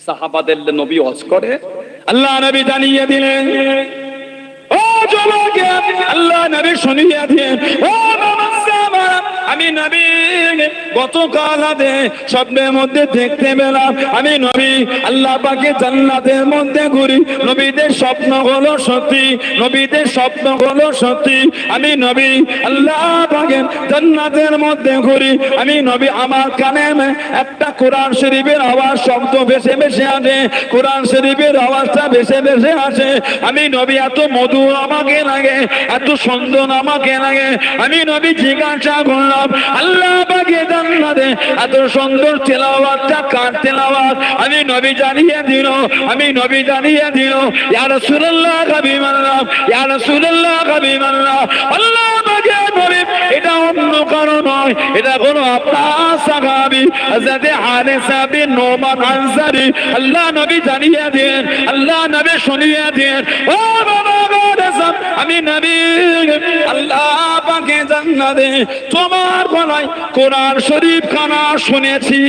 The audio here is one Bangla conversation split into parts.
সাহাবাদের নবী ওয়াজ করে আল্লাহ নবী জানিয়ে দিলেন ও জনকে আল্লাহ নবী ও আমি নবী, গতকাল রাতে স্বপ্নের মধ্যে দেখতে পেলাম, আমি নবী, আল্লাহ পাকে জান্নাতের মধ্যে ঘুরি। নবীদের স্বপ্ন হলো সত্যি, নবীদের স্বপ্ন হলো সত্যি। আমি নবী, আল্লাহ পাকে জান্নাতের মধ্যে ঘুরি। আমি নবী, আমার কানে একটা কোরআন শরীফের আওয়াজ শব্দ ভেসে ভেসে আসে। কোরআন শরীফের আওয়াজটা ভেসে ভেসে আসে। আমি নবী, এত মধু আমাকে লাগে, এত সুন্দর আমাকে লাগে। আমি নবী, জিজ্ঞাসা করলাম আল্লাহ বাগে জান্নাতে এত সুন্দর তেলাওয়াতটা কার তেলাওয়াত। আমি নবী জানিয়ে দিল, আমি নবী জানিয়ে দিল, ইয়া রাসূলুল্লাহ, হাবিবাল্লাহ, ইয়া রাসূলুল্লাহ, হাবিবাল্লাহ। আল্লাহ এটা বিন নোমান আনসারী, আল্লাহ নবী দেন, আল্লাহ নবী দেন। ও বাবা আমি নবী, আল্লাহ পাকে তোমার কোরআন শরীফ খানা শুনেছি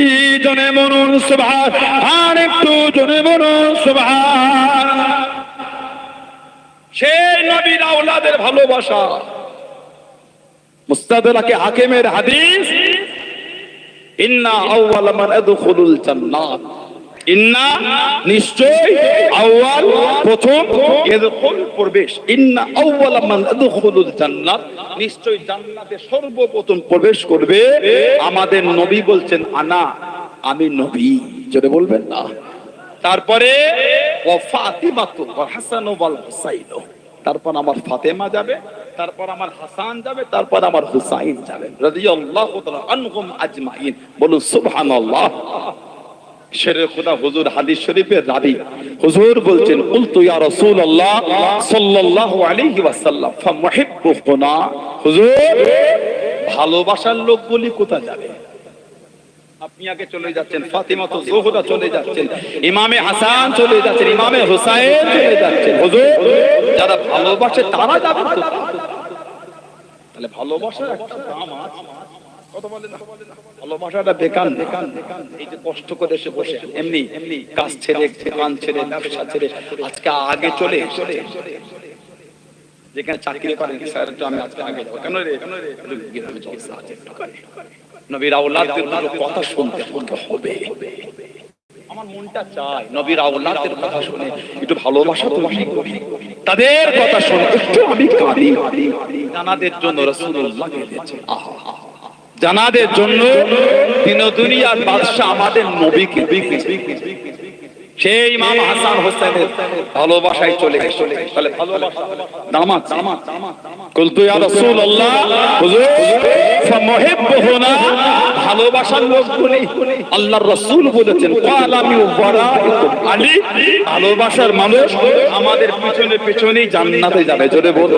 জনে মনুন আর একটু জনে মনুন সেই নবীর আওলাদের ভালোবাসা। হাকিমের হাদিস, ইন্না আউয়াল মান আদখুলুল জান্নাত। ইন্না নিশ্চয় আউয়াল প্রথম এদখুল প্রবেশ। ইন্না আউয়াল মান আদখুলুল জান্নাত। নিশ্চয় জান্নাতে সর্বপ্রথম প্রবেশ করবে আমাদের নবী বলছেন, আনা, আমি নবী। জোরে বলবেন না? তারপরে ও ফাতিমাতু ওয়া হাসান ওয়াল হুসাইন। তারপর আমার ফাতেমা যাবে তারপর আমার হাসান যাবে, তারপর আমার হুসাইন যাবে। রাদিয়াল্লাহু তাআলা আনহুম আজমাইন। বলুন শেরে খোদা হুজুর হাদিস শরীফের রাবি। হুজুর বলছেন ইয়া রাসূলুল্লাহ সাল্লাল্লাহু আলাইহি ওয়াসাল্লাম হুজুর, ভালোবাসার লোকগুলি কোথায় যাবে? আপনি আগে চলে যাচ্ছেন ফাতিমা তো জোহরা চলে যাচ্ছেন, ইমামে হাসান চলে যাচ্ছেন, ইমামে হুসাইন চলে যাচ্ছেন। হুজুর, যারা ভালোবাসে তারা যাবে তাহলে ভালোবাসার একটা দাম আছে। কথা বলেন না? ভালোবাসাটা বেকার বেকার এই যে কষ্ট করে এসে বসে এমনি এমনি কাজ ছেড়ে কান ছেড়ে ব্যবসা ছেড়ে আজকে আগে চলে চলে। যেখানে চাকরি করেন স্যার একটু আমি আজকে আগে যাব। কেন রে? কেন রে? একটু গ্রামে জলসা আছে একটু করে। নবীর আওলাদদের কথা শুনতে শুনতে হবে। আমার মনটা চায় নবীর আওলাদের কথা শুনে। একটু ভালোবাসা তো বেশি করি তাদের কথা শুনে। একটু আমি কাঁদি জানাদের জন্য রসুল্লাহ দিয়েছে জানাদের জন্য দিন দুনিয়ার বাদশাহ আমাদের নবীকে সেই হাসান হোসেনের ভালোবাসায় চলে গেছে দামাত কুলতু ইয়া রাসূলুল্লাহ, হুজুর ভালোবাসার আল্লাহর রাসূল বলেছেন ওয়ারাইকুম আলী ভালোবাসার মানুষ আমাদের পিছনে পিছনেই জান্নাতে যাবে। জোরে বলো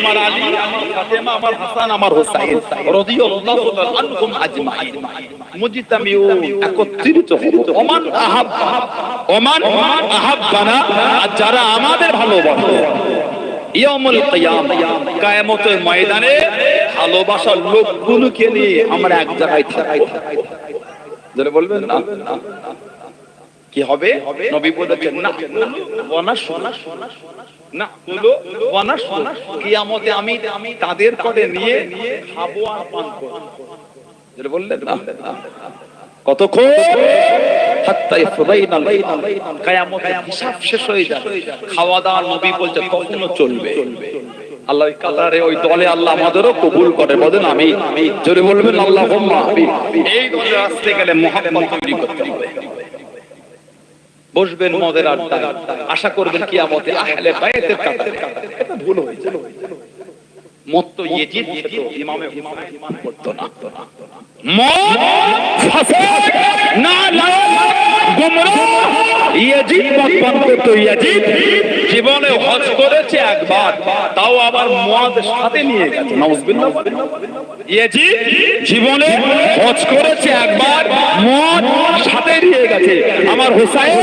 আমার আলী, আমার ফাতেমা, আমার হাসান, আমার রাদিয়াল্লাহু তাআলা আনহুম আজমাইন। মুজতামিউন একত্রিত ওমান আহাব্বা ওমান আহাব্বানা যারা আমাদের ভালোবাসে কিয়ামah কিয়ামতের ময়দানে ভালোবাসার লোকগুলোকে নিয়ে আমরা এক জায়গায় থাকব। যারা বলবেন না? কি হবে? নবী বলেছেন না ওয়ানা শোনা না হলো ওয়ানা শোনা কিয়ামতে আমি আমি তাদের করে নিয়ে খাব আর পান করব। যেটা বললেন না? কতক্ষণ? হাত্তা ইফদাইনা লাইল কিয়ামতের হিসাব শেষ হয়ে যায় খাওয়া দাওয়া নবী বলছে কখনো চলবে। আল্লাহ কাতারে ওই দলে আল্লাহ আমাদেরও কবুল করে বলেন আমি জোরে বলবেন আল্লাহ এই দলে আসতে গেলে তৈরি করতে হবে। বসবেন মদের আড্ডায়। আশা করবেন কিয়ামতে আহলে বাইতের কাতারে। এটা ভুল হয়েছে। মত ইয়েজিদ ইমামে হুসাইন ইমান না। মদ ফাসাদ না লাল গুমরা ইয়াজিদ মতবান করতো ইয়াজিদ জীবনে হজ করেছে একবার তাও আবার মুয়াদ সাথে নিয়ে গেছে। নাউজুবিল্লাহ ইয়াজিদ জীবনে হজ করেছে একবার মুয়াদ সাথে নিয়ে গেছে। আমার হোসাইন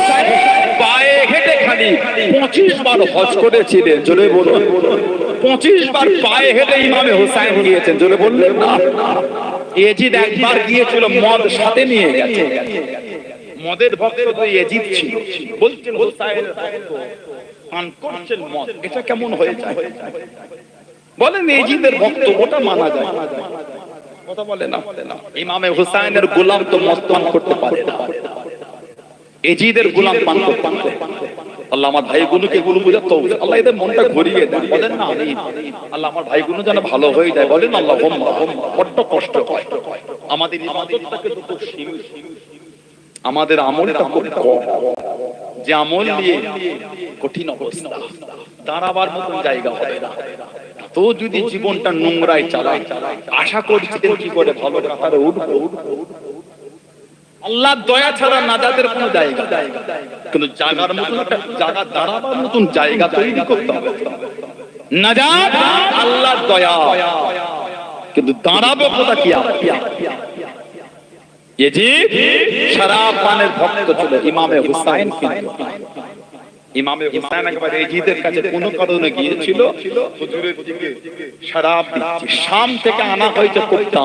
পায়ে হেঁটে খালি পঁচিশ বার হজ করেছিলেন, জোরে বলুন। পঁচিশ বার পায়ে হেঁটে ইমামে হোসাইন গিয়েছেন, জোরে বললেন না? এজিদ একবার গিয়েছিল, মদ সাথে নিয়ে গেছে। মদের ভক্ত তো এজিদ ছিল। বলছেন হোসাইন পান করছেন মদ, এটা কেমন হয়ে যায়? বলেন, এজিদের ভক্ত, ওটা মানা যায়। কথা বলে না। ইমামে হুসাইনের গোলাম তো মদ পান করতে পারে না। এজিদের গোলাম পান করতে পারে আল্লাহ আমার বুঝাতো আল্লাহ এদের মনটা ঘুরিয়ে বলেন না আমি আল্লাহ আমার যেন ভালো হয়ে যায়। বলেন আল্লাহ বড্ড কষ্ট আমাদের তো আমাদের আমলটা খুব কম। যে আমল নিয়ে কঠিন অবস্থা, দাঁড়াবার মতন জায়গা হবে না। তো যদি জীবনটা নোংরায় চালায়, আশা করছেন কি করে ভালো কাতারে উঠবো। আল্লাহ দয়া ছাড়া নাজাতের কোনো জায়গা। কিন্তু জাগার মতন একটা জায়গা দাঁড়াবার মতন জায়গা তৈরি করতে হবে। নাজাত আল্লাহ দয়া। কিন্তু দাঁড়াবো কোথা কি ইয়েজিদ শরাব পানের ভক্ত ছিল, ইমামে হুসাইন কিন্তু। ইমামে হুসাইন একবার এজিদের কাছে কোন কারণে গিয়েছিল। শরাব শাম থেকে আনা হয়েছে খুব এটা।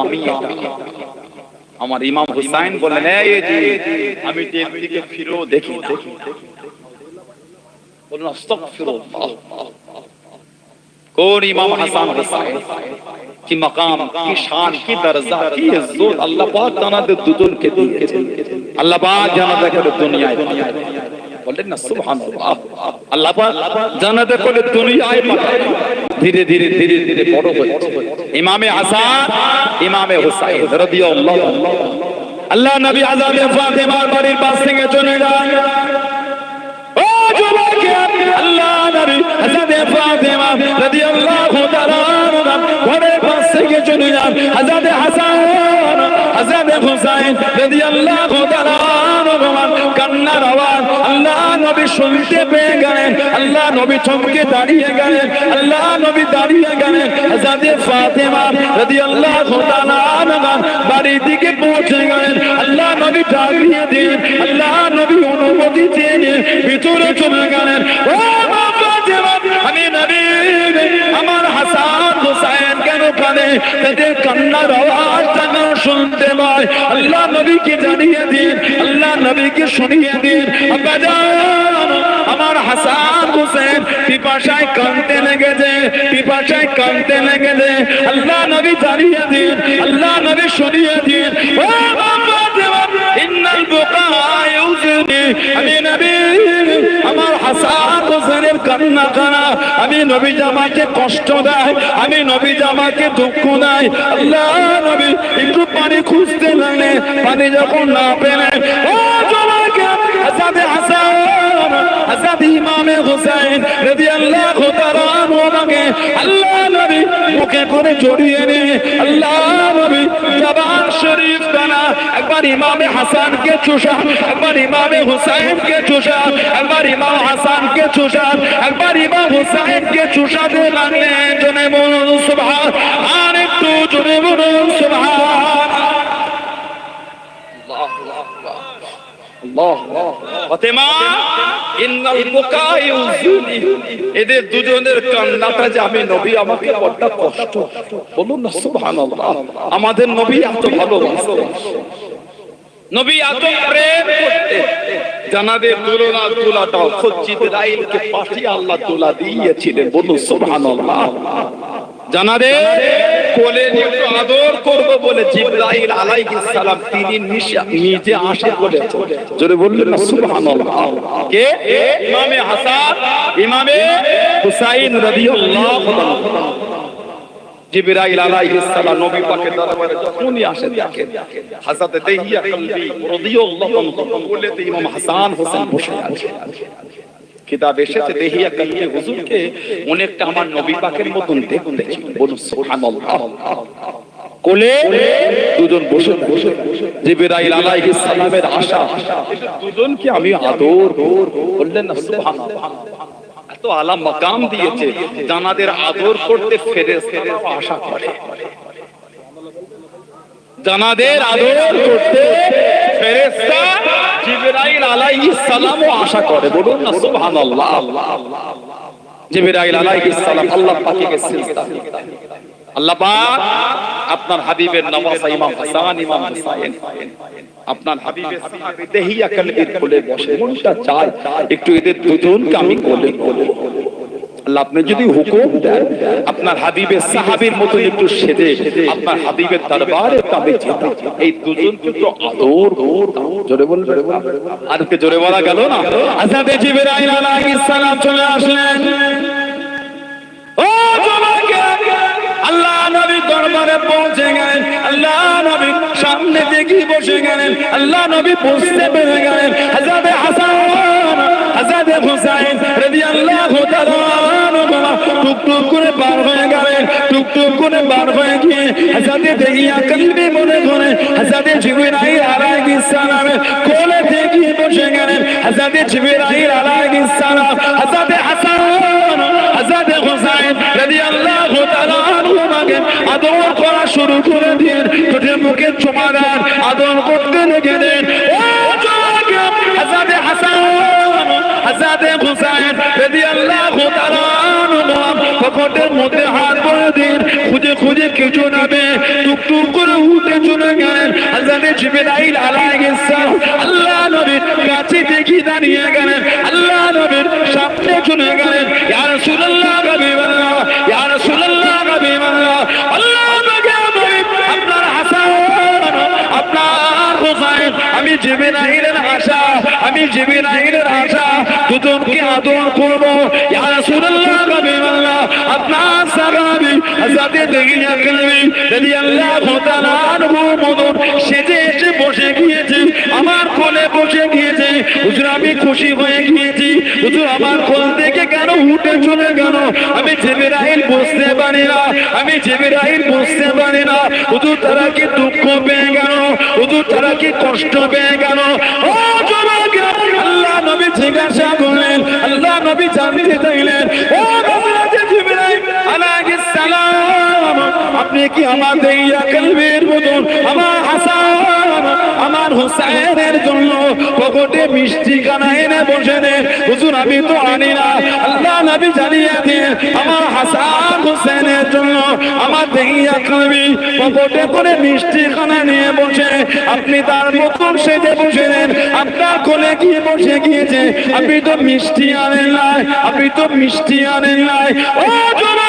আমার ইমাম হুসাইন বললেন আমি যে দিকে ফিরো দেখি আল্লাহ দুনিয়ায় বললেন না সুবহানাল্লাহ। আল্লাহ পাক জানাতে দুনিয়ায় পাঠায়। ধীরে ধীরে ধীরে ধীরে বড় হচ্ছে। ইমামে হাসান ইমামে হুসাইন রাদিয়াল্লাহু আল্লাহ নবী আজাদে ফাতেমার বাড়ির পাশ থেকে চলে যায়। ও যুবক আল্লাহ নবী হযরত ফাতেমা রাদিয়াল্লাহু তাআলা ঘরের পাশ থেকে চলে যান হযরত হাসান হযরত হুসাইন রাদিয়াল্লাহু তাআলা নবী শুনতে পেয়ে গেলেন, আল্লাহ নবী চমকে দাঁড়িয়ে গেলেন, আল্লাহ নবী দাঁড়িয়ে গেলেন। যাদের ফাতেমা তাআলা আনহা বাড়ির দিকে পৌঁছে গেলেন। আল্লাহ নবী ডাকিয়ে দিন আল্লাহ নবী অনুমতি চেয়ে ভিতরে চলে গেলেন। ও মা কানে তাদের কান্নার আওয়াজ যেন শুনতে পায়। আল্লাহ নবীকে জানিয়ে দিন, আল্লাহ নবীকে শুনিয়ে দিন। আমার হাসান হুসেন পিপাসায় কানতে লেগেছে, পিপাসায় কানতে লেগেছে। আল্লাহ নবী জানিয়ে দিন, আল্লাহ নবী শুনিয়ে দিন। ও বাবা দেওয়া ইন্নাল বুকা আমি নবী কান্না কানা আমি নবী জামাইকে কষ্ট দেয়, আমি নবী জামাইকে দুঃখ দেয়। আল্লাহ নবী, একটু পানি খুঁজতে লাগলে, পানি যখন না পেলে, ও জমাকে হাসানে হাসান হাসান ইমামে হুসাইন রাদিয়াল্লাহু তাআলা আমাকে, আল্লাহ নবী, মুখে করে জড়িয়ে নে। আল্লাহ নবী, জবান শরীফ দানা। একবার ইমামে হাসানকে চুষা, একবার ইমামে হুসাইনকে চুষা, একবার ইমাম হাসানকে চুষা, একবার ইমাম হুসাইনকে চুষাতে লাগলেন জনে বলুন সুবহান আর একটু জনে বলুন সুবহান ফাতেমা এদের দুজনের কান্নাটা যে আমি, নবী আমাকে কষ্ট। বলুন না, সুবহানাল্লাহ। আমাদের নবী এত ভালোবাসেন নবী এত প্রেম করতে জানাদের তুলনা তুলাটাও খুদ জিবরাইলকে পাঠিয়ে আল্লাহ তুলা দিয়েছিলেন। বলুন, সুবহানাল্লাহ। জানাদের কোলে একটু আদর করব বলে জিবরাইল আলাইহিস সালাম তিনি নিজে আসে বলেছেন জোরে বললেন না সুবহানাল্লাহ। কে? ইমামে হাসান ইমামে হুসাইন রাদিয়াল্লাহু তাআলা। জিবরাইল আলাইহিস সালাম নবী পাকের দরবারে যখনই আসে দেখেন হযরত দেহিয়া কলবি রাদিয়াল্লাহু আনহু বলেতে ইমাম হাসান হোসেন বসে আছে। কিতাব এসেছে দেহিয়া কলবি হুজুরকে অনেকটা আমার নবী পাকের মতন দেখতে বলুন, সুবহানাল্লাহ। কোলে দুজন বসে বসে জিবরাইল আলাইহিস সালামের আশা। দুজনকে আমি আদর বললেন না সুবহানাল্লাহ। এত আলা মাকাম দিয়েছে, জানাদের আদর করতে ফেরেশতারা আশা করে। জানাদের আদর করতে ফেরেশতা জিবরাইল আলাইহিস সালামও আশা করে, বলুন না সুবহানাল্লাহ। জিবরাইল আলাইহিস সালাম আল্লাহ আল্লাহ পাক আপনার হাবিবের নওয়াজ ইমাম হাসান, ইমাম হুসাইন, আপনার হাবিবের সাহাবী দেহিয়া বসে, মনটা চায়, একটু এদের দুজনকে আমি কোলে কোলে আল্লাহ আপনি যদি হুকুম দেন আপনার হাবিবের সাহাবীর মতো একটু সেজে আপনার হাবিবের দরবারে কামে যেতে এই দুজনকে তো আদর। জোরে বলবে আর কে জোরে বলা গেল না? আজাদে জিবরাইল আলাইহিস সালাম চলে আসলেন। ও জমাকে আল্লাহ নবী দরবারে পৌঁছে গেলেন। আল্লাহ নবী সামনে দেখি বসে গেলেন। আল্লাহ নবী বুঝতে পেরে গেলেন। হাজারে হাসান হাজারে হুসাইন রাদিয়াল্লাহু তাআলা টুকটুক করে পার হয়ে গেলেন টুকটুক করে পার হয়ে গিয়ে হাজারে দেহিয়া কলবি মনে করে হাজারে জিবরাইল আলাইহিস সালামের কোলে দেখি বসে গেলেন হাজারে জিবরাইল আলাইহিস সালাম, হাজারে হাসান, হাজারে হুসাইন রাদিয়াল্লাহু তাআলা আনহুমাকে আদর করা শুরু করে দিলেন ঠোঁটের মুখে চুমা আদর করতে লেগে দেন। ও হাজারে হাসান, হাজারে হুসাইন রাদিয়াল্লাহু তাআলা পকেটের মধ্যে হাত ভরে দিন। খুঁজে খুঁজে কিছু নামে টুকটুক করে উঠে চলে গেলেন। হাজারে জিবরাইল আলাইহিস সালাম আল্লাহ নবীর কাছে দেখি দাঁড়িয়ে গেলেন। আল্লাহ নবীর সামনে চলে গেলেন। ইয়া রাসূলুল্লাহ হাবিবাল্লাহ ইয়া রাসূলুল্লাহ হাবিবাল্লাহ আল্লাহ আপনার হাসান, আপনার হুসাইন, আমি জিবরাইলের আমি জিবরাইলের আশা দুজনকে আদর করব। ইয়া রাসূলুল্লাহ হযরত কলবি এসে বসে গিয়েছে, আমার কোলে বসে গিয়েছে। হুজুর, আমি খুশি হয়ে গিয়েছি। হুজুর, আমার কোল থেকে কেন উঠে চলে গেল? আমি জিবরাইল বুঝতে পারি না, আমি জিবরাইল বুঝতে পারি না। হুজুর, তারা কি দুঃখ পেয়ে গেল? হুজুর, তারা কি কষ্ট পেয়ে গেল? ও নবী জিজ্ঞাসা করলেন আল্লাহ নবী জানতে চাইলেন ও হযরত জিবরাইল আলাইহিস সালাম আপনি কি আমার দেইয়া কলবের মতন, আমার হাসান, আমার হুসাইনের জন্য পকেটে মিষ্টি খানা এনে বসে দেন হুজুর, আমি তো আনি না। আল্লাহ নবী জানিয়ে দিন, আমার হাসান হুসেনের জন্য আমার দেহিয়া কলবি পকেটে করে মিষ্টি খানা নিয়ে বসে। আপনি তার মতন সেজে বসে দেন আপনার কোলে গিয়ে বসে গিয়েছে? আপনি তো মিষ্টি আনেন নাই, আপনি তো মিষ্টি আনেন নাই। ও হাজারে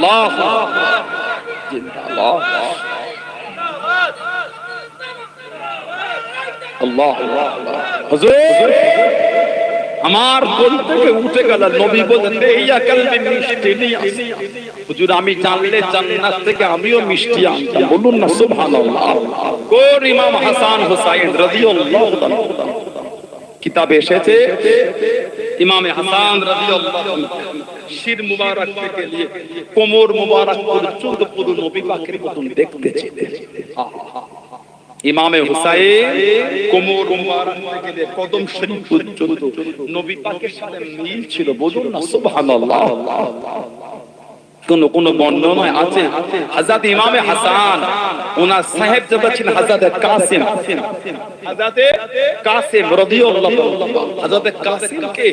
আল্লাহ জিন্দাবাদ আল্লাহ হুজুর, আমার কোল থেকে উঠে গেল, নবী বলেন ইয়া কলবি মিষ্টি নিয়ে হুজুর, আমি জানলে জান্নাত থেকে আমিও মিষ্টি আনতাম। বলুন না, সুবহানাল্লাহ। কোন ইমাম হাসান হুসাইন রাদিয়াল্লাহু তাআলা কিতাবে এসেছে? ইমামে হাসান রাদিয়াল্লাহু শির মুবারক থেকে নিয়ে কোমর মুবারক পর্যন্ত পুরো নবী পাকের মতন দেখতে ছিলেন ইমামে হুসাইন কোমর মুবারক কদম শরীফ পর্যন্ত নবী পাকের সাথে মিল ছিল বলুন না, সুবহানাল্লাহ। কোন কোন বর্ণনায় আছে? হাজাত ইমামে হাসান ওনার সাহেব যেটা ছিলেন হাজাতে কাসিম। হাজাতে কাসিম রাদিয়াল্লাহু কাসিম কে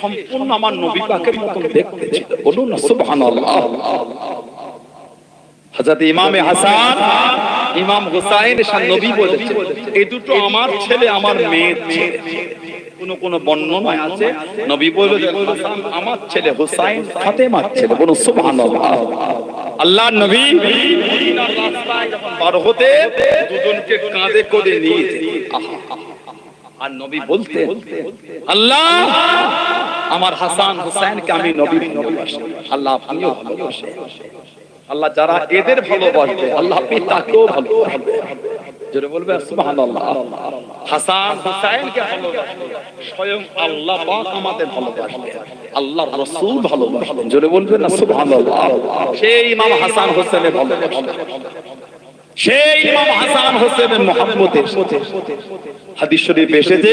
সম্পূর্ণ আমার নবী পাকের মতো দেখতে ছিল। বলুন সুবহানাল্লাহ। হাজাতে ইমামে হাসান ইমাম হুসাইন শাহ নবী বলেছে এই দুটো আমার ছেলে আমার মেয়ে কোন কোন বর্ণনায় আছে নবী বলে হাসান আমার ছেলে হুসাইন ফাতেমার ছেলে। বলুন সুবহানাল্লাহ। আল্লাহ নবী বার হতে দুজনকে কাঁধে করে নিয়ে। আর নবী বলতে আল্লাহ আমার হাসান হুসাইনকে আমি নবী ভালোবাসি। আল্লাহ আপনিও ভালোবাসেন। আল্লাহ যারা এদের ভালোবাসবে আল্লাহ আপনি তাকেও ভালোবাসবে যেটা বলবে সুবহানাল্লাহ। হাসান হুসাইনকে ভালোবাসবে স্বয়ং আল্লাহ পাক আমাদের ভালোবাসবে আল্লাহর রাসূল ভালোবাসবেন জোরে বলবেন না সুবহানাল্লাহ। সেই ইমাম হাসান হোসেনের ভালোবাসবে সেই ইমাম হাসান হোসেনের মহব্বতের হাদিস শরীফ এসেছে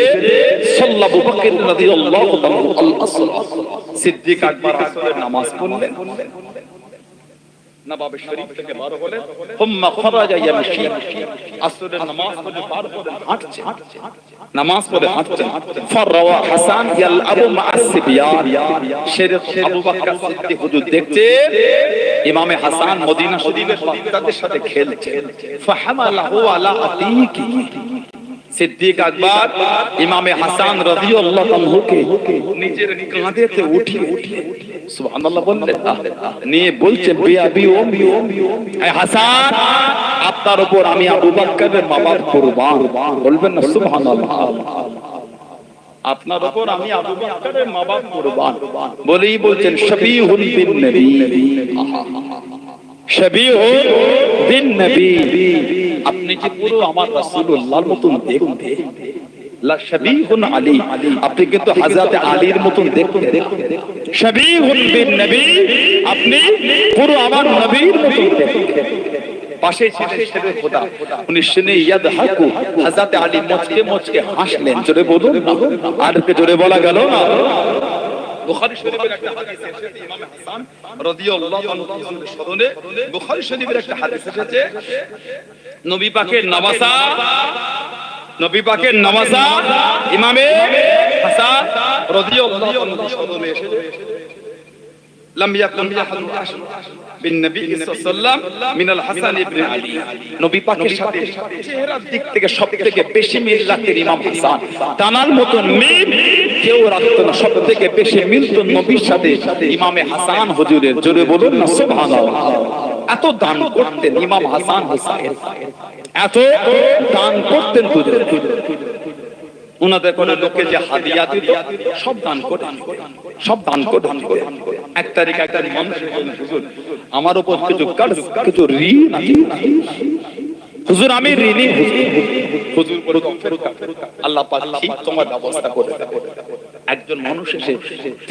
সাল্লাল্লাহু বকর রাদিয়াল্লাহু তাআলা আল আসর সিদ্দিক আকবর নামাজ পড়লেন। নবাবে শরীফ থেকে বার হলেন হুম্মা খরাজা ইয়ামশি আসরের নামাজ পড়ে বার হলেন হাঁটছে নামাজ পড়ে হাঁটছেন। ফারওয়া হাসান ইয়ালআবু মা'আস সিবিয়ান শেরে আবু বকর সিদ্দিক হুজুর দেখছে। ইমামে হাসান মদিনা শরীফের বাচ্চাদের সাথে খেলছে। ফাহামালাহু আলা আতিকি সিদ্দিক আকবর ইমামে হাসান রাদিয়াল্লাহু আনহুকে নিজের কাঁধেতে উঠিয়ে উঠিয়ে সুবহানাল্লাহ বললেন নিয়ে বলছে বিয়াবি ও এ হাসান আপনার উপর আমি আবু বকরের মা বাপ কুরবান বলবেন না সুবহানাল্লাহ আপনার উপর আমি আবু বকরের মা বাপ কুরবান বলেই বলছেন শফিউল বিন নবী শফিউল বিন নবী আপনি আমার রাসূলুল্লাহর মতন দেখতে, লা আলী, আপনি কিন্তু হযরত আলীর মতন দেখতে। বিন নবী, আপনি পুরো আমার নবীর মতন পাশে ছিলেন ছেলে খোদা, উনি শুনে ইয়াদ হাকু হযরত আলী মুচকে মুচকে হাসলেন। জোরে বলুন আর কে জোরে বলা গেল না? বুখারী শরীফের একটা হাদিস এসেছে ইমাম হাসান রাদিয়াল্লাহু আনহু হুজুরের স্মরণে বুখারী শরীফের একটা হাদিস এসেছে নবী পাকের নওয়াসা নবী পাকের নওয়াসা ইমামে হাসান রাদিয়াল্লাহু আনহু স্মরণে এসেছে لم يكن احد بالنبي ইমামে হাসান। হুজুরের। জোরে বলুন না সুবহানাল্লাহ। এত দান করতেন ইমাম হাসান এত দান করতেন ওনাদের কোন লোকে যে হাদিয়া দিত, সব দান করে সব দান করে এক তারিখ এক তারিখ মানুষ আমার উপর কিছু কিছু ঋণ হুজুর, আমি ঋণী, হুজুর। আল্লাহ তোমার ব্যবস্থা করে। একজন মানুষ এসে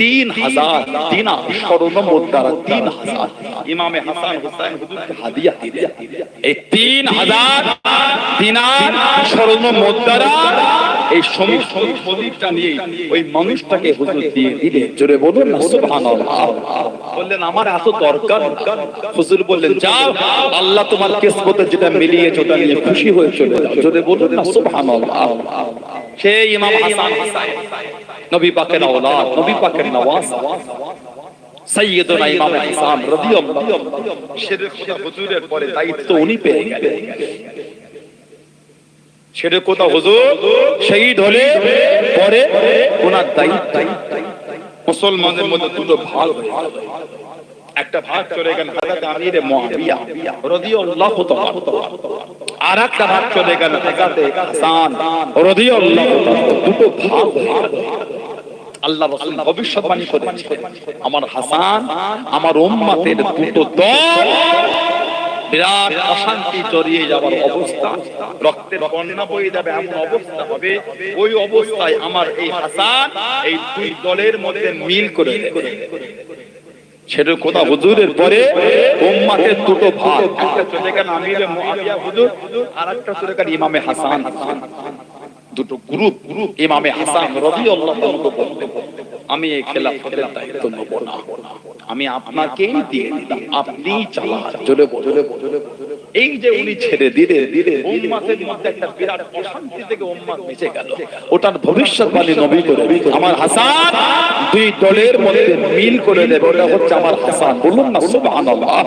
তিন হাজার দিনা স্বর্ণ মুদ্রা তিন হাজার। ইমামে হাসান হুসাইন হুজুরকে হাদিয়া দিলেন। এই তিন হাজার স্বর্ণ মুদ্রা এই সমস্ত প্রদীপটা নিয়ে ওই মানুষটাকে হুজুর দিয়ে দিলে জোরে বলুন সুবহানাল্লাহ। বললেন, আমার এত দরকার হুজুর বললেন, যাও, আল্লাহ তোমার কিসমতে যেটা মিলিয়েছে ওটা নিয়ে খুশি হয়ে চলে যাও। জোরে বলুন সুবহানাল্লাহ। সেই ইমাম হাসান হুসাইন পাকের আওলাদ নবী পাকের নওয়াজ। সৈয়দনা ইমাম হাসান রাদিয়াল্লাহু শেরে খোদা হুজুরের পরে দায়িত্ব উনি পেয়ে গেলেন। ছেড়ে কোথাও হুজুর? শহীদ হলে পরে ওনার দায়িত্ব। মুসলমানদের মধ্যে দুটো ভাগ। একটা ভাগ চলে গেল হযরত আমির মুআবিয়া রাদিয়াল্লাহু তাআলা। আর একটা ভাগ চলে গেল হযরত হাসান। রাদিয়াল্লাহু তাআলা। দুটো ভাগ। আল্লাহ রাসূল ভবিষ্যৎবাণী করেছেন। আমার হাসান আমার উম্মতের দুটো দল বিরাট অশান্তি জড়িয়ে যাওয়ার অবস্থা। রক্তের বন্যা বয়ে যাবে এমন অবস্থা হবে। ওই অবস্থায় আমার এই হাসান এই দুই দলের মধ্যে মিল করে সেটা কোথা হুজুরের পরে উম্মাতের দুটো ভাগ। একটা চলে গেল আমিরে মুআবিয়া হুজুর আর একটা চলে গেল ইমামে হাসান। দুটো গ্রুপ গ্রুপ ইমামে হাসান রাদিয়াল্লাহু তাআলা বললেন, আমি এই খেলাফতের দায়িত্ব নেব না। আমি আপনাকেই দিয়ে দিলাম। আপনি চালান। জোরে বল। এই যে উনি ছেড়ে দিলে দিলে উম্মাতের মধ্যে একটা বিরাট অশান্তি থেকে উম্মাত বেঁচে গেল। ওটার ভবিষ্যৎবাণী নবী করে আমার হাসান দুই দলের মধ্যে মিল করে দেবে। ওটা হচ্ছে আমার হাসান। বলুন না সুবহানাল্লাহ।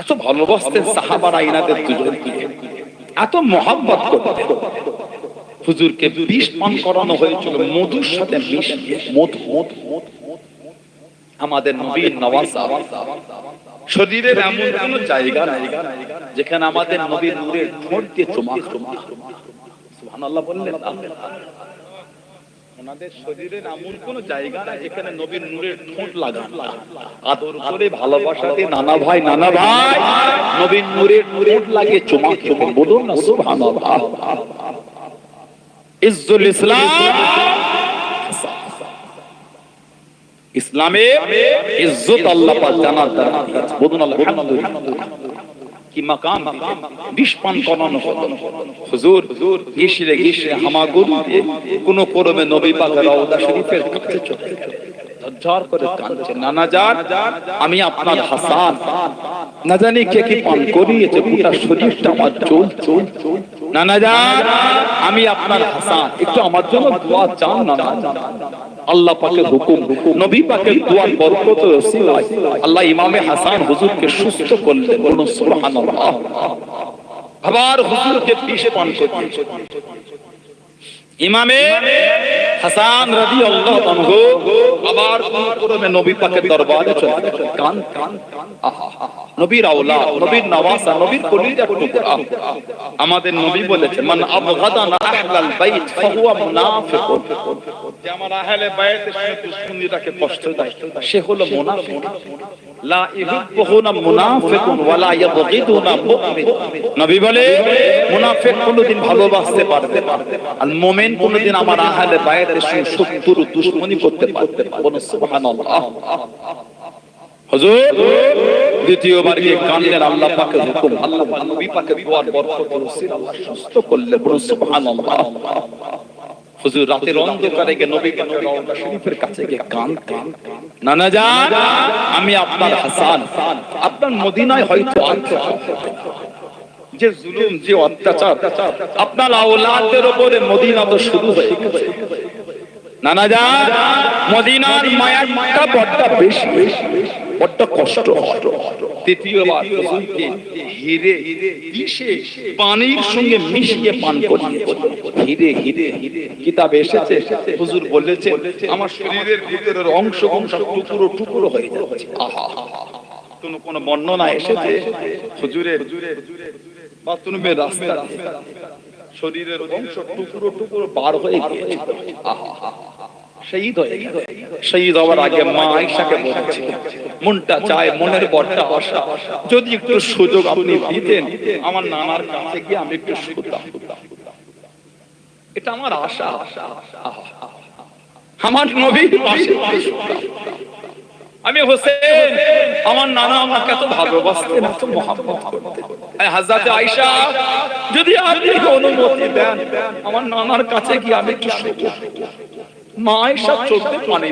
এত ভালোবাসতেন সাহাবারা ইনাদের এত মহাব্বত করতেন। হুজুরকে বিষ পান করানো হয়েছিল, মধুর সাথে আমাদের নবীর নওয়াজ। শরীরের এমন কোন জায়গা নাই, যেখানে আমাদের নবীর নূরের ঠোঁট দিয়ে চুমা চুমা বললেন? ওনাদের শরীরের এমন কোন জায়গা নাই যেখানে নবীর নূরের ঠোঁট লাগানো আদর করে ভালোবাসা দিয়ে নানা ভাই নানা ভাই, নবীর নূরের ঠোঁট লাগিয়ে চুমা চুমা বলুন না, সুবহানাল্লাহ। ইজ্জুল ইসলাম। ইসলামে ইজ্জত আল্লাহ পাক জানার দ্বারা। বলুন আলহামদুলিল্লাহ কি মাকাম? করানো হতো হুজুর কোন নবী পাকের শরীফের কাছে চলে করে কাঁদছে। নানা আমি আপনার হাসান। না জানি কে কি পান করিয়েছে, গোটা শরীরটা আমার চল চল চল নানা যান আমি আপনার হাসান। একটু আমার জন্য দোয়া চান না আল্লাহ পাকের হুকুম, নবী পাকের দোয়ার বরকত আল্লাহ ইমামে হাসান হুজুরকে সুস্থ করলেন। বলুন, সুবহানাল্লাহ। আবার হুজুরকে পিষে পান ইমামে হাসান রাদিয়াল্লাহু আনহু আবার কোন করমে নবী পাকের দরবারে চলে গেলেন। কান কান আহা নবীর আওলাদ, নবীর নওয়াসা নবীর কলিজার টুকরা আমাদের নবী বলেছে, মান আবগাদানা আহলাল বাইত ফাহুয়া মুনাফিকুন। যে আমার আহলে বাইতের দুশমনিটাকে কষ্ট দেয়। সে হলো মুনাফিক। লা ইহুব্বুহুনা মুনাফিকুন ওয়ালা ইয়াবগিদুনা মুমিন নবী বলে, মুনাফিক কোনদিন ভালোবাসতে পারবে না। আর মুমিন কোনদিন আমার আহলে দুশমনি করতে পারবে না বলুন, সুবহানাল্লাহ। হুজুর দ্বিতীয়বার গিয়ে কানলেন আল্লাহ পাকের হুকুম, আল্লাহ নবী পাকের দোয়ার বরকত আল্লাহ সুস্থ সুবহানাল্লাহ। হুজুর, রাতের অন্ধকারে গিয়ে নবী রওজা শরীফের কাছে গিয়ে কান কান। নানা আমি আপনার হাসান। আপনার মদিনায় হয়তো আছে যে জুলুম, যে অত্যাচার, আপনার আওলাদের উপরে মদিনা তো শুরু হয়ে গেছে। নানা যান মদিনার মায়াটা বড্ড বেশি বড্ড কষ্ট তৃতীয়বার হুজুরকে হিরে বিষে পানির সঙ্গে মিশিয়ে পান করিয়ে হিরে হিরে কিতাবে এসেছে, হুজুর বলেছেন আমার শরীরের ভিতরের অংশ অংশ টুকরো টুকরো হয়ে যাচ্ছে। আহা কোন কোন বর্ণনা এসেছে হুজুরের, বাথরুমের রাস্তা। শরীরের অংশ টুকরো টুকরো বার হয়ে গিয়েছে শহীদ হয়ে গেল। শহীদ হওয়ার আগে মা আয়েশাকে বলেছে মনটা চায় মনের আশা যদি একটু সুযোগ আপনি দিতেন আমার নানার কাছে গিয়ে আমি একটু শুতাম। এটা আমার আশা। আমার শুতাম। আমি হোসেন, আমার নানা আমাকে এত ভালোবাসতেন, এত মহাব্বত করতেন। হাজরাতে আয়েশা, যদি আপনি অনুমতি দেন, আমার নানার কাছে গিয়ে আমি একটু শুবো। মা আয়েশা চোখে পানি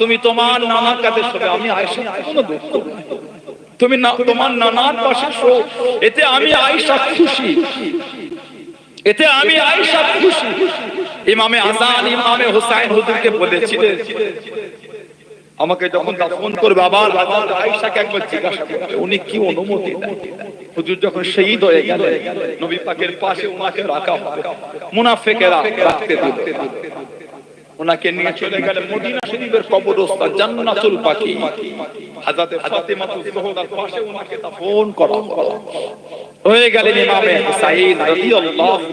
তুমি তোমার নানার কাছে আমি আয়েশা কোনো দুঃখ তুমি না, তোমার নানার পাশে শো, এতে আমি আয়েশা খুশি। এতে আমি আয়েশা খুশি। ইমামে হাসান ইমামে হুসাইন হুজুরকে বলেছিলেন আমাকে যখন দাফন করবে, আবার আয়েশাকে একবার জিজ্ঞাসা করবে, উনি কি অনুমতি হুজুর যখন শহীদ হয়ে গেলেন নবী পাকের পাশে ওনাকে রাখা হবে। মুনাফিকেরা রাখতে দিবে ওনাকে নিয়ে চলে গেলে মদিনা শরীফের কবরস্থান, জান্নাতুল বাকি। হযরত ফাতেমা তুজোহরার পাশে ওনাকে দাফন করা হয়ে গেলেন ইমামে রাদিয়াল্লাহু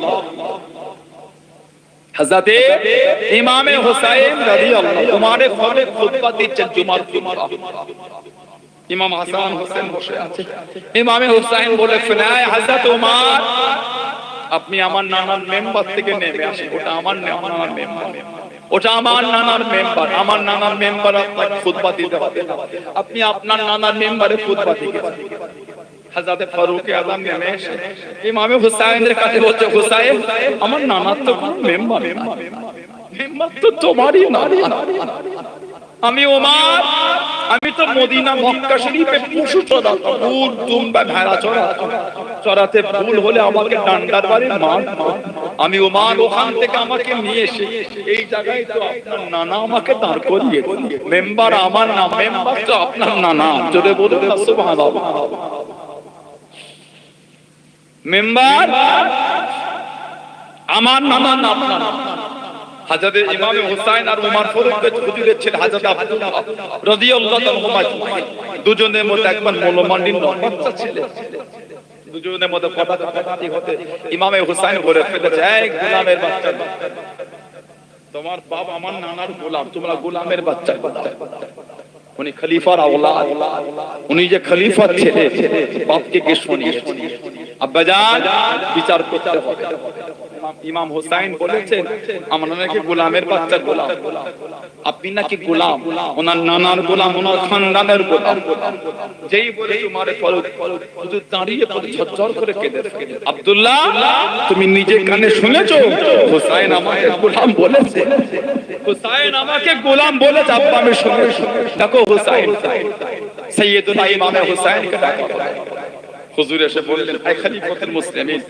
হযরতে ইমামে হুসাইন রাদিয়াল্লাহু তোমারে ঘরে খুতবা দিচ্ছেন জুমার খুতবা ইমাম হাসান হোসেন বসে আছে। ইমামে হুসাইন বলে ফেলায় হযরত ওমর আপনি আমার নানার মেম্বার থেকে নেমে আসেন। ওটা আমার নানার মেম্বার। ওটা আমার নানার মেম্বার। আমার নানার মেম্বার আপনাকে খুতবা দিতে হবে। আপনি আপনার নানার মেম্বারে খুতবা দিতে হযরত ফারুক আযম নেমে এসে ইমামে হুসাইনের কাছে বলছে, হুসাইন, আমার নানার তো কোনো মেম্বার মেম্বার তো তোমারই নানা আমি ওমার, আমি তো মদিনা, মক্কা শরীফে পশু চড়াতাম। উট দুম্বা ভেড়া চড়াতাম চড়াতে ভুল হলে আমাকে ডান্ডার বাড়ি মার। আমি ওমার, ওখান থেকে আমাকে নিয়ে এসে এই জায়গায় তো আপনার নানা আমাকে দাঁড় করিয়ে মেম্বার আমার না, মেম্বার তো আপনার নানা। জোরে বলুন না, সুবহানাল্লাহ। মেম্বার, আমার নানা না আপনার হাজরত ইমাম হুসাইন আর উমর ফারুককে হুজুরের ছেলে হযরত আব্দুল্লাহ রাদিয়াল্লাহু তাআলা দুজনের মধ্যে একবার বাচ্চা ছেলে। দুজনের মধ্যে কথা কাটাকাটি হতে ইমামে হুসাইন বলে ফেলেছে, এই গোলামের বাচ্চা তোমার বাপ আমার নানার গোলাম, তোমরা গোলামের বাচ্চা উনি খলিফার আওলাদ উনি যে খলিফার ছেলে বাপকে কে শুনিয়ে আব্বাজান বিচার করতে হবে। ইমাম হুসাইন বলেছেন আমরা নাকি গোলামের বাচ্চা গোলাম। আপনি নাকি গোলাম। ওনার নানার গোলাম ওনার খানদানের গোলাম। যেই বলে তোমার শুধু দাঁড়িয়ে পড়ে ঝরঝর করে কেঁদে আব্দুল্লাহ তুমি নিজে কানে শুনেছো? হুসাইন আমাকে গোলাম বলেছে। হুসাইন আমাকে গোলাম বলেছে আব্বা আমি শুনেছি। দেখো হুসাইন। সৈয়দুনা ইমামে হুসাইনকে ডাকা হলো। হুজুর এসে বললেন, আই খলিফাতুল মুসলিমিন।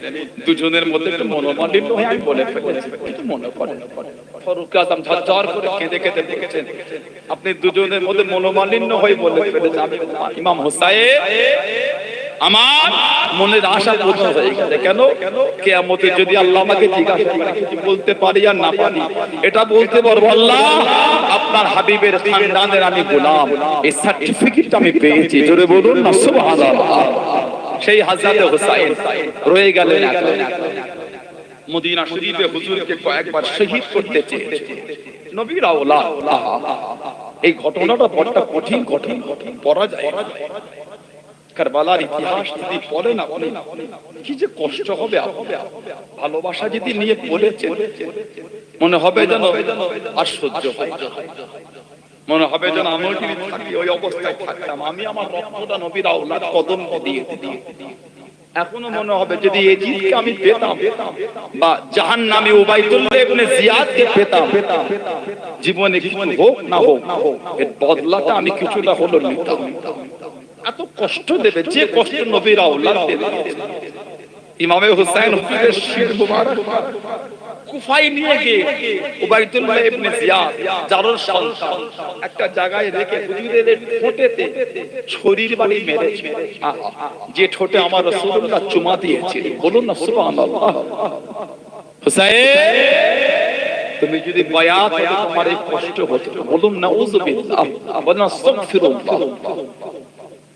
দুজনের মধ্যে একটু মনোমালিন্য হয়ে আমি বলে ফেলেছি কিছু মনে করেন, ফারুক আজম ঝরঝর করে কেঁদে কেঁদে দেখেছেন আপনি দুজনের মধ্যে মনোমালিন্য হয়ে বলে ফেলেছেন। আমি ইমাম হুসাইন, আমার মনের আশা পূর্ণ হয়ে গেছে। কেন? কেয়ামতে যদি আল্লাহ আমাকে জিজ্ঞাসা করে কিছু বলতে পারি আর না পারি? এটা বলতে পারব আল্লাহ, আপনার হাবিবের খানদানের আমি গোলাম। এই সার্টিফিকেটটা আমি পেয়েছি। জোরে বলুন না, সুবহানাল্লাহ। সেই হাজরাতে হুসাইন রয়ে গেলেন মদিনা শরীফে হুজুরকে কয়েকবার শহীদ করতে চেয়েছে। নবীর এই ঘটনাটা বড়টা কঠিন কঠিন পড়া যায় কারবালার ইতিহাস যদি পড়ে না না, কি যে কষ্ট হবে ভালোবাসা যদি নিয়ে বলেছে মনে হবে যেন আর সহ্য হয়। মনে হবে যেন আমি ওই অবস্থায় থাকতাম। আমি আমার রক্তটা নবীর আওলাদ কদম দিয়ে দিই এখনও মনে হবে যদি এই জিতকে আমি পেতাম বা জাহান নামে উবাইদুল্লাহ ইবনে জিয়াদকে পেতাম, জীবনে কিছু হোক না হোক, এর বদলাটা আমি কিছুটা হলো নিতাম। এত কষ্ট দেবে যে কষ্ট নবীর আওলাদ দেবে। ইমামে হুসাইন হুজুরের শির মুবারক। নিয়ে গিয়ে উবাইদুল্লাহ ইবনে জিয়াদ, জারর একটা জায়গায় রেখে হুজুরের ঠোঁটেতে ছুরির বাড়ি মেরেছে। যে ঠোঁটে আমার রাসূলুল্লাহ চুমা বলুন না, সুবহানাল্লাহ। হুসাইন, তুমি যদি বায়াত হতো তোমার কষ্ট হতো। বলুন না উযুবিল্লাহ বলুন আস্তাগফিরুল্লাহ।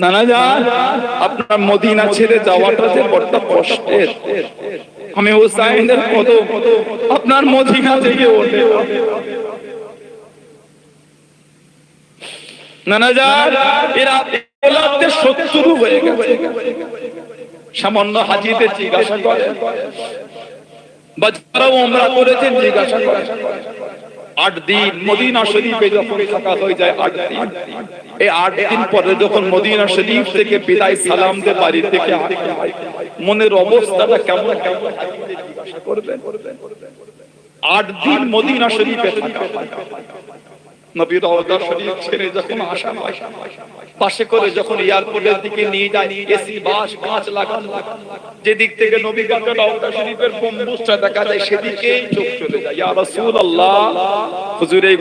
নানা যান আপনার মদিনা ছেড়ে যাওয়াটা যে কষ্টের। আমি কদম আপনার মদিনা থেকে ওঠে নানা যান এরা শত্রু হয়ে গেছে। সামান্য হাজিদের জিজ্ঞাসা করে। বা যারা ওমরা করেছেন, জিজ্ঞাসা করে। আট দিন মদিনা শরীফে যখন থাকা হয়ে যায়, আট দিন এই আট দিন পরে যখন মদিনা শরীফ থেকে বিদায় সালাম দে বাড়ি থেকে মনের অবস্থাটা কেমন কেমন করবেন আট দিন মদিনা শরীফে থাকা। নবীর রওজা শরীফ ছেড়ে যখন আসা করে যখন এয়ারপোর্টের দিকে নিয়ে যায়, এসি, বাস লাগানো, যেদিক থেকে নবী শরীফের দেখা যায়, সেদিকেই চোখ চলে যায়। ইয়া হুজুর, এই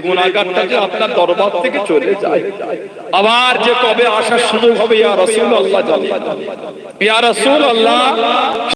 যে আপনার দরবার থেকে চলে যায়। আবার যে কবে আসার সুযোগ হবে, ইয়া রাসূলুল্লাহ জানেন ইয়া রাসূলুল্লাহ